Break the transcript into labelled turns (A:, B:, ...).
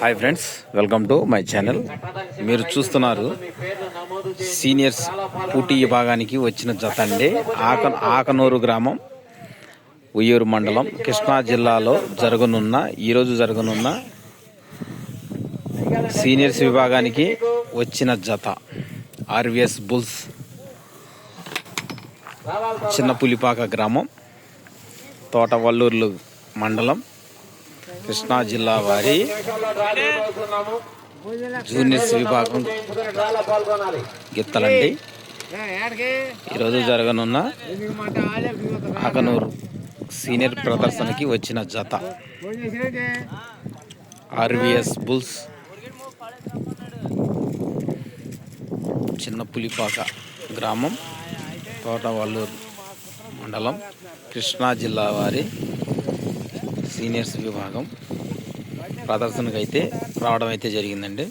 A: Hi friends welcome to my channel. మీరు చూస్తున్నారు seniors పూటీ విభాగానికి వచ్చిన జత అండి. ఆక ఆకనూరు గ్రామం ఉయ్యూరు మండలం కృష్ణా జిల్లాలో జరగనున్న ఈరోజు జరగనున్న సీనియర్స్ విభాగానికి వచ్చిన జత. ఆర్విఎస్ బుల్స్ చిన్న పులిపాక గ్రామం తోటవల్లూర్లు మండలం కృష్ణా జిల్లా వారి జూనియర్స్ విభాగం గిత్తలండి. ఈరోజు జరగనున్న ఆకనూరు సీనియర్ ప్రదర్శనకి వచ్చిన జత. RVS bulls. చిన్న పులిపాక గ్రామం తోటవల్లూరు మండలం కృష్ణా జిల్లా వారి సీనియర్స్ విభాగం ప్రదర్శనకు అయితే రావడం అయితే జరిగిందండి.